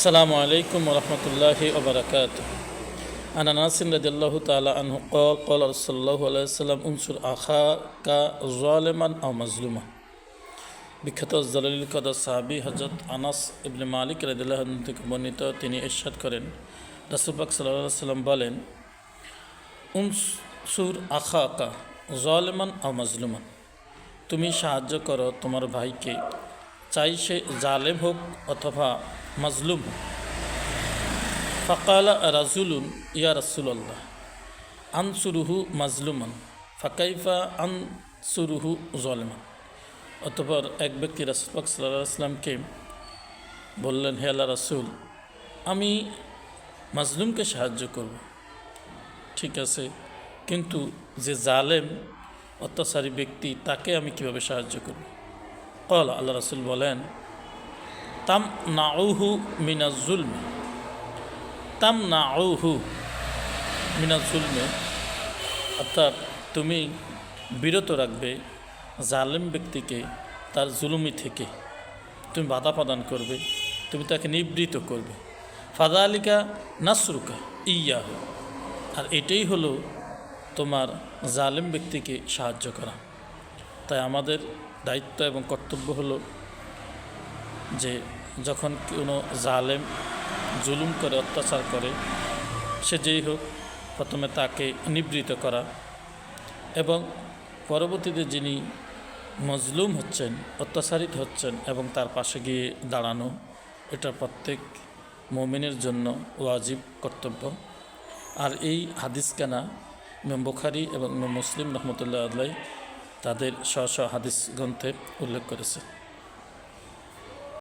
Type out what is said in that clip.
السلام عليكم ورحمة الله وبركاته عن أنس رضي الله تعالى عنه قال قال رسول الله عليه وسلم انصر أخاك ظالما أو مظلوما বিখ্যাত জালালিল কদর সাহাবি হজরত আনাস ইবনে মালিক রদিল্লাহ থেকে বর্ণিত তিনি ইরশাদ করেন রাসুলপাক সাল্লাহ সাল্লাম বলেন উনসুর আখা আকা জলেমান আও মাজলুমান তুমি সাহায্য করো তোমার ভাইকে চাই সে জালেম হোক অথবা মাজলুম। হোক ফকালা রাজুলুন, ইয়া রাসুল্লাহ আনসুরুহু মাজলুমান, ফাকাইফা আনসুরুহু জলেমান। অতপর এক ব্যক্তি রাসুলপাক সাল্লাহ বললেন, হে আল্লাহ রাসুল, আমি মাজলুমকে সাহায্য করব। ঠিক আছে, কিন্তু যে জালেম, অত্যাচারী ব্যক্তি, তাকে আমি কীভাবে সাহায্য করব? কল আল্লাহ রসুল বলেন তাম নাউহু মিনাজুলমে তাম নাউহু মিনাজুলমে অর্থাৎ তুমি বিরত রাখবে জালেম ব্যক্তিকে তার জুলুমি থেকে। তুমি বাধা প্রদান করবে, তুমি তাকে নিবৃত করবে। ফাদা আলিকা নাসরুকা ইয়াহ। আর এটাই হলো তোমার জালেম ব্যক্তিকে সাহায্য করা। তাই আমাদের দায়িত্ব এবং কর্তব্য হলো যে যখন কোনো জালেম জুলুম করে, অত্যাচার করে, সে যেই হোক, প্রথমে তাকে নিবৃত করা এবং পরবর্তীতে যিনি মজলুম হচ্ছেন, অত্যাচারিত হচ্ছেন এবং তার পাশে গিয়ে দাঁড়ানো, এটা প্রত্যেক মমিনের জন্য ওয়াজিব কর্তব্য। আর এই হাদিস কেনা ইমাম বুখারি এবং মুসলিম রহমতুল্লাহ আল্লাহ তাদের স্ব স্ব হাদিস গ্রন্থে উল্লেখ করেছে।